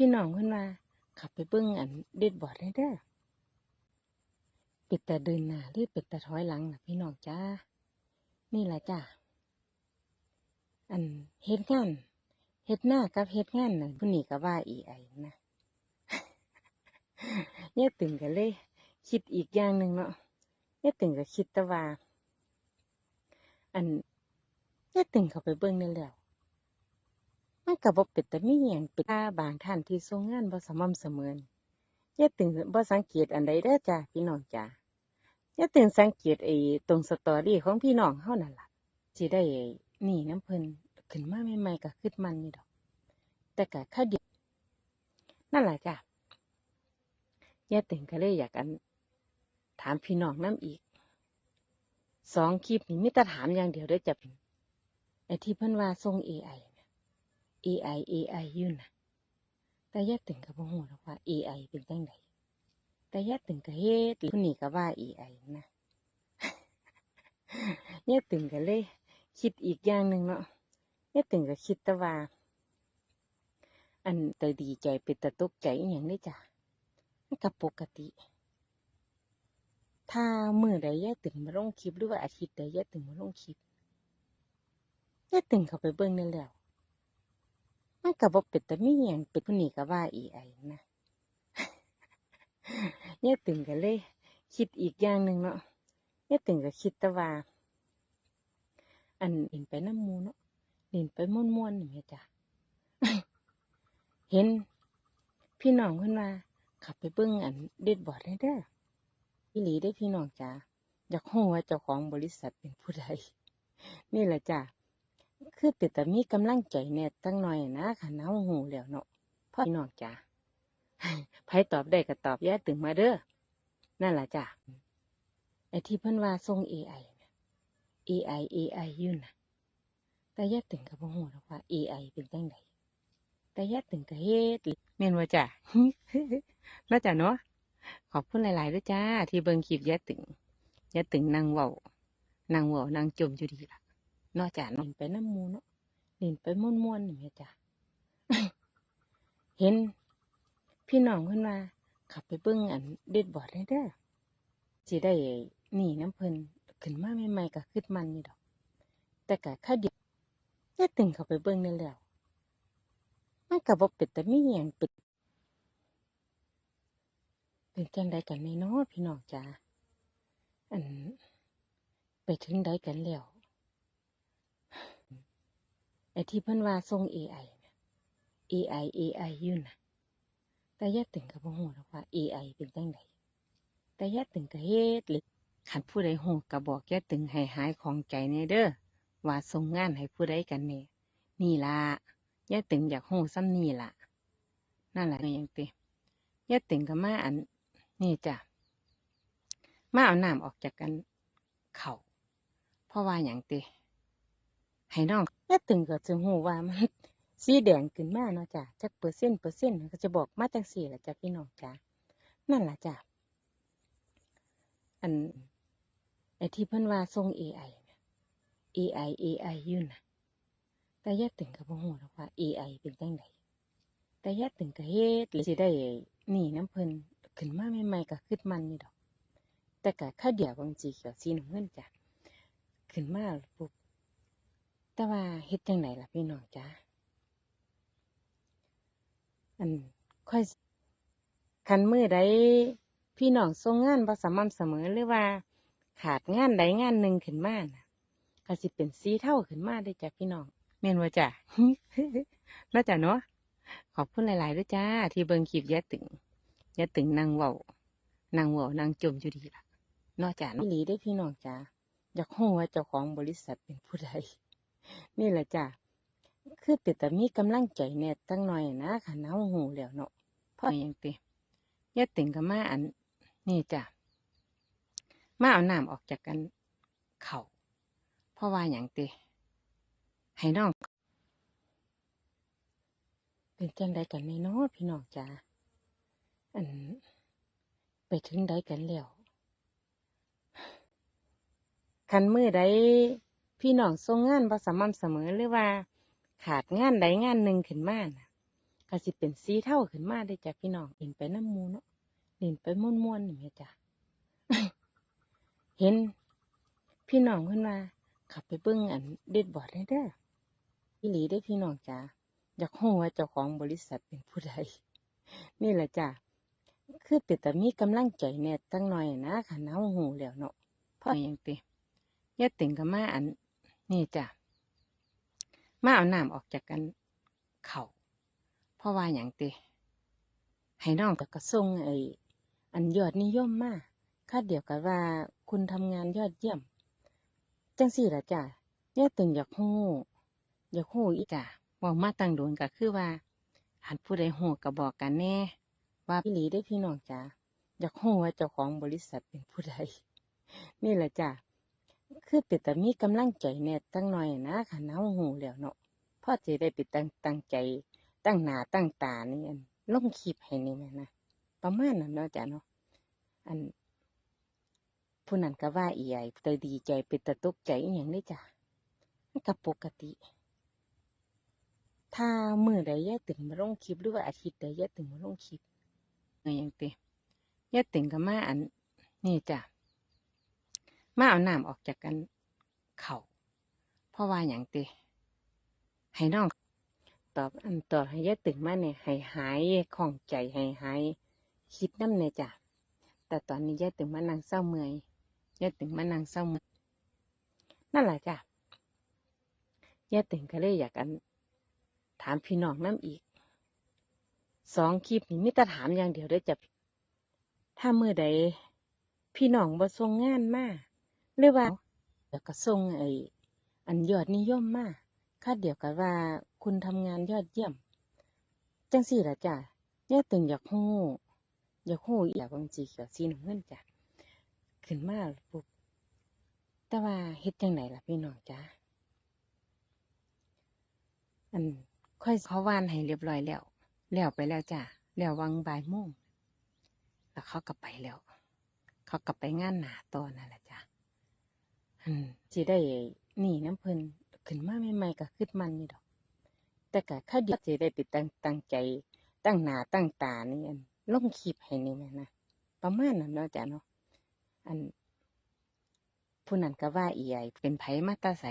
พี่น้องเพิ่นว่าขับไปเบิ่งอันเด็ดบอร์ดได้เด้อเป็ดแต่เดินหน้าหรือเป็ดแต่ถอยหลังนะพี่น้องจ้า นี่แหละจ้า อันเฮ็ดงานเฮ็ดหน้ากับเฮ็ดงานน่ะผู้นี้ก็ว่าอีไอนะเนี่ยตึงกันเลย คิดอีกอย่างหนึ่งเนาะเนี่ยตึงก็คิดต่ว่า อันเนี่ยตึงเขาไปเบิ่งนั่นแล้ว มันก็บ่เป็นแต่มีหยังเป็นถ้าบางท่านที่ทรงงานบ่สม่ำเสมอนี่อย่าตึงบ่สังเกตอันใดเด้อจ้าพี่น้องจ้าอย่าตึงสังเกตไอ้ตรงสตอรี่ของพี่น้องเฮานั่นล่ะสิได้นี่น้ำเพิ่นขึ้นมาใหม่ๆก็คิดมันนี่ดอก แต่ก็ค่าเดียวนั่นแหละจ้าย่าตึงก็เลยอยากอัน ถามพี่น้องนํอีกสองคลิปนี่มีแต่ถามอย่างเดียวเด้จ้ะไอ้ที่เพิ่นว่าส่ง AI น่ะ AI AI อยู่นะแต่ยาตึงกับบ่ฮู้หรอกว่า AI เป็นจังไดแต่ยาตึงก็เฮ็ดผู้นี้ก็ว่า AI นะยาตึงก็เลย คิดอีกอย่างหนึ่งเนาะยาตึงก็คิดแต่ว่า อันแต่ดีใจเป็นตะตกใจอย่างนี้จ้ะมันก็ปกติ ถ้ามื้อใดยายตึงมาลงคลิปหรือว่าอาทิตย์ใดยายตึงมาลงคลิปยายตึงเข้าไปเบิ่งนั่นแล้ว มันก็บ่เป็นแต่มีหยังเป็นผู้นี้ก็ว่า AI นะเนี่ยตึงก็เลย คิดอีกอย่างหนึ่งเนาะเนี่ยตึงก็คิดแต่ว่า อันเห็นไปน้ำมูเนาะเห็นไปม่วนๆนี่แม่จ้ะเห็น พี่น้องเพิ่นว่าขับไปเบิ่งอันเด็ดบอร์ดได้เด้ออีหลีได้พี่น้องจ้าอยากรู้ว่าเจ้าของบริษัทเป็นผู้ใดนี่แหละจ้ะ คือเป็นแต่มีกำลังใจแน่ตั้งหน่อยนะค่ะน้าหูแล้วเนาะพ่อพี่น้องจ้าไผตอบได้ก็ตอบแย่ตึงมาเด้อนั่นแหละจ้ะไอที่เพิ่นว่าส่ง AI น่ะ AI AI อไอยู่น่ะแต่แย่ตึงก็บ่ฮู้หรอกว่า AI เป็นจังไดแต่แย่ตึงก็เฮ็ดแม่นบ่าจ้ะน่าจ้ะเนาะขอบคุณหลายๆด้วยจ้า ที่เบิ่งคลิปย่ตึงแย่ตึงนั่งเว้านั่งเว้านั่งจมอยู่ดีล่ะ นาะจ้ะเนาะเล่นไปน้ำมูเนาะเล่นไปม่วนๆนี่แม่จ้ะเห็น พี่น้องเพิ่นว่าขับไปเบิ่งอันเด็ดบอร์ดได้เด้อสิได้หนีน้ำเพิ่นขึ้นมาใหม่ๆก็คิดมันนี่ดอก แต่ก็ค่าเดียวอย่ตึงเข้าไปเบิ่งนั่นแล้วมันก็บ่เป็นแต่ไมีหยังเป็นเป็นจังใดกันแน่เนาะพี่น้องจ้าอันไปถึงใดกันแล้ว อ้ที่เพิ่นว่าส่ง AI น่ะ AI AI อยู่น่ะแต่ย่ตึงก็บ่ฮู้หรอกว่า AI เป็นจังไดแต่ย่ตึงก็เฮ็ดหรือคันผู้ใดฮู้ก็บอกย่ตึงให้หายของใจแน่เด้อว่าส่งงานให้ผู้ใดกันแน่นี่ล่ะย่ตึงอยากฮู้ซ้ำนี่ล่ะนั่นล่ะก็หยังติย่ตึงก็มาอันนี่จ้ะมาเอาน้ำออกจากกันเขาเพราะว่าหยังติ ให้น้องย่ตึงก็จะฮู้ว่ามันสีแดงขึ้นมาเนาะจ้ะจักเปอร์เซ็นต์เปอร์เซ็นต์ก็จะบอกมาจังสี่ละจ้ะพี่น้องจ้ะนั่นละจ้ะอันไอที่เพิ่นว่าส่ง AI น่ะ AI AI อยู่น่ะแต่ย่ตึงก็บ่ฮู้หรอกว่า AI เป็นจังไดแต่ย่ตึงก็เฮ็ดหรือสิได้นี่น้ำเพิ่นขึ้นมาใหม่ๆก็คิดมันนี่ดอก แต่ก็ค่าเดียวบางสีเขียวสีน้ำเงินจ้ะขึ้นมาปุ๊บ แต่ว่าเฮ็ดจังไดล่ะพี่น้องจ้ะอันค่อยคันมือใดพี่น้องส่งงานบ่สม่ำเสมอหรือว่า ขาดงานใดงานหนึ่งขึ้นมาน่ะก็สิเป็นสีเท่าขึ้นมาได้จ้ะพี่น้องแม่นว่าจ้ะแล้วจ้ะเนาะขอบคุณหลายๆด้วยจ้า ที่เบิ่งคลิปยะตึงยะตึงนั่งเว้านั่งเว้านั่งจมอยู่ดีล่ะนาะจ้ะเนาะอีหลีได้พี่น้องจ้าอยากรู้ว่าเจ้าของบริษัทเป็นผู้ใด นี่แหละจ้ะคือเป็นแต่มีกำลังใจแน่ตั้งหน่อยนะค่ะน้าหูแล้วเนาะพราะหยังติยาติ่งกับมาอัน นี่จ้ะมาเอาน้ำออกจากกันเขาเพราะว่าหยังติให้น้อง เป็นจังใดกันแน่เนาะพี่น้องจ้าอัน ไปถึงใดกันแล้วคันมือใด พี่น้องส่งงานบ่สม่ำเสมอหรือว่า ขาดงานใดงานหนึ่งขึ้นมาน่ะก็สิเป็นสีเท่าขึ้นมาได้จ้ะพี่น้องเห็นไปน้ำมูเนาะเห็นไปม่วนๆนี่แหม่จ้ะเห็น พี่น้องเพิ่นว่าขับไปเบิ่งอันเด็ดบอร์ดได้เด้ออีหลีได้พี่น้องจ้าอยากรู้ว่าเจ้าของบริษัทเป็นผู้ใดนี่แหละจ้ะคือเป็นแต่มีกำลังใจแหน่ตั้งหน่อยนะค่ะน้าหูแล้วเนาะเพราะหยังติยาติ่งก็มาอัน นี่จ้ะมาเอาน้ำออกจากกันเขาเพราะว่าหยังติให้น้องกับกระส่งไออันยอดนิยมมากคาดเดียวกับว่าคุณทำงานยอดเยี่ยม จังสี่ละจ้ะยติ่งอยากฮู้อยากฮู้อีจ้ะเว่ามาตั้งโดนก็คือว่าหันผู้ใดฮู้ก็บอกกันแน่ ว่าพี่หลีได้พี่น้องจ้าอยากรู้ว่าเจ้าของบริษัทเป็นผู้ใด นี่แหละจ้ะ คือเป็นแต่มีกำลังใจแน่ตั้งหน่อยนะค่ะน้าหูแล้วเนาะพ่อจะได้ไปตั้งตั้งใจ ตั้งหนาตั้งตานี่อันลงคลิปให้นี่แม่นะประมาณนั้นเนาะจ้ะเนาะอันผู้นั้นก็ว่าอีใหญ่แต่ดีใจเป็นตะตกใจอย่างนี้จ้ะมันก็ปกติ ถ้ามือใดแย่ตึงมาลงคลิปหรือว่าอาทิตย์ใดแย่ตึงมาลงคลิปอหย่างติยาติ่งกับมาอันนี่จ้ะ มาเอาน้ำออกจากกันเขาเพราะว่าอย่างติให้น้องตอบอันตอบให้ยติ่งมาเนี่ยให้หายของใจให้หายคิดน้ำเนี่ยจ้ะแต่ตอนนี้ยาติ่งมานั่งเศร้าเมื่อยยติ่งมานั่งเศร้าเมื่อยนั่นแหละจ้ะยาติ่งก็เลยอยากอันถามพี่น้องน้ำอีกสองคลิปนี้มิตรถามอย่างเดียวได้อจ้ะถ้าเมื่อใดพี่น้องบ่ส่งงานมาก หรือว่าเดี๋ยวก็ส่งไอ้อันยอดนิยมมาคาดเดียวกับว่าคุณทำงานยอดเยี่ยม จังสี่ละจ้ะย่าตึงอยากฮู้อยากฮู้อยากบางสีเขียวสีน้ำเงินจ้ะขึ้นมาปุ๊บแต่ว่าเฮ็ดจังไหนล่ะพี่น้องจ้ะอันค่อยเขาวานให้เรียบร้อยแล้ว แล้วไปแล้วจ้ะแล้ววังบ่ายโมงแล้วเขาก็ไปแล้ว เขาก็ไปงานหนาตอนนั่นแหละจ้ะ อืมสิได้หนี่น้ำเพิ่นขึ้นมาใหม่ๆก็ขึ้นมันนี่ดอก แต่ก็ข้าเดียวสิได้ไปตั้งตั้งใจ ตั้งหน้าตั้งตานี่อันลงคลิปให้นี่แม่นะประมาณนั้นเนาะจ้ะเนาะอันผู้นั้นก็ว่าอีใหญ่เป็นไผมาตาใส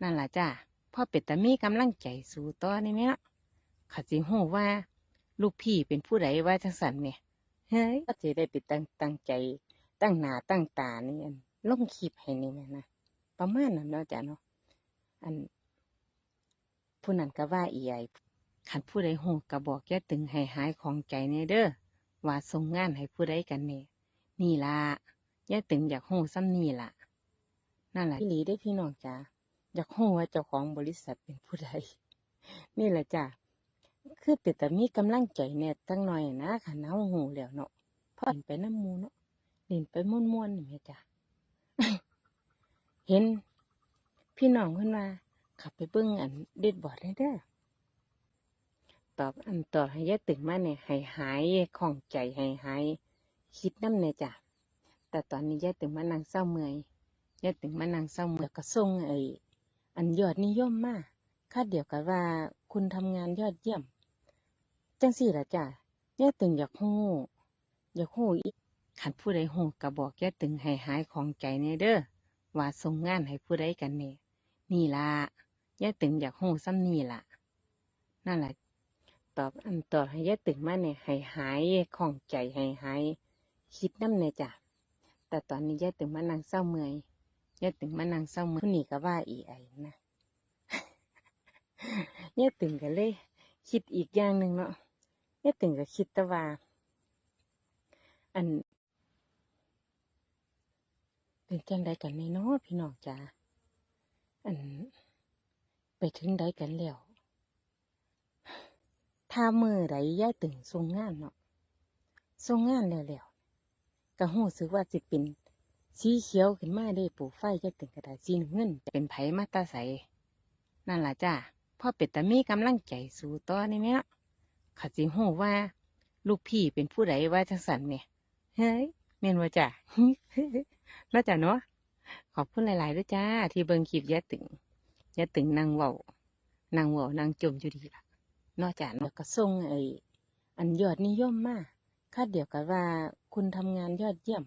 นั่นล่ะจ้ะพ่อเป็ดต่มีกำลังใจสู่ต่อนี่แม่เนาะข้าสิฮู้ว่า ลูกพี่เป็นผู้ใดว่าจังสันเนี่ยเฮ้ยก็สิได้ไปตั้งตั้งใจ ตั้งหน้าตั้งตานี่อัน ลงคลิปให้นี่แม่นะประมาณนั้นเนาะจ้ะเนาะอันผู้นั้นก็ว่าอีใหญ่คันผู้ใดฮู้ก็บอกอย่ตึงให้หายของใจแน่เด้อว่าส่งงานให้ผู้ใดกันแน่นี่ล่ะอย่าตึงอยากฮู้ซ้ำนี่ล่ะ นั่นแหละพี่หลีได้พี่น้องจ้าอยากฮู้ว่าเจ้าของบริษัทเป็นผู้ใดนี่แหละจ้ะคือเป็นแต่มีกำลังใจแน่ตั้งหน่อยนะค่ะน้าหูแล้วเนาะพราะเห็นไปน้ำมูเนาะเห็นไปม่วนๆนี่แม่จ้ะ เห็น พี่น้องเพิ่นว่าขับไปเบิ่งอันเด็ดบอดได้เด้อตอบอันตอบให้ยายตึงมาเนี่ยให้หายของใจให้หายคิดน้ำเนี่ยจ้ะแต่ตอนนี้ยายตึงมานั่งเศร้าเมื่อยยายตึงมานั่งเศร้าเมื่อยก็ส่งไอ้อันยอดนิยมมากคาดเดียวกับว่าคุณทำงานยอดเยี่ยม จังสี่ละจ้ะย่ตึงอยากฮู้อยากฮู้อีกขันผู้ใดฮู้ก็บอกย่ตึงให้หายของใจแน่เด้อ ว่าส่งงานให้ผู้ใดกันแน่นี่ล่ะย่าตึงอยากฮู้ซ้ำนี่ล่ะ นั่นแหละตอบอันตอบให้ย่าตึงมาเนี่ยให้หายของใจให้หายคิดน้ำเนี่ยจ้ะแต่ตอนนี้ย่าตึงมานั่งเศร้าเมื่อยย่าตึงมานั่งเศร้าเมื่อยนี้ก็ว่าอีไอนะย่าตึงก็เลย คิดอีกอย่างหนึ่งเนาะยาตึงก็คิดแต่ว่า อัน เป็นจังใดกันแน่นาะพี่น้องจ้าอัน ไปถึงใดกันแล้วถ้ามือใดยาตึงส่งงานเนาะส่งงานแล้วแล้วก็หู้สึกว่าสิเป็นสีเขียวขึ้นมาได้ปูไฟย่าตึงก็ได้สีน้ำเงินเป็นไผมาตาใสนั่นล่ะจ้าพ่อเป็ดต่มีกำลังใจสู่ต่อนี่แม่เนาะข้าสิฮู้ว่า ลูกพี่เป็นผู้ใดว่าจังสันเนี่ยเฮ้ยแม่นว่าจ้ะ น่าจะเนาะขอบคุณหลายๆด้วยจ้า ที่เบิ่งคลิปยะตึงยะตึงนางเว่านางเว่านางจมอยู่ดีล่ะนอกจากแล้วก็ส่งไอ้อันยอดนิยมมากคาดเดียวกับว่าคุณทำงานยอดเยี่ยม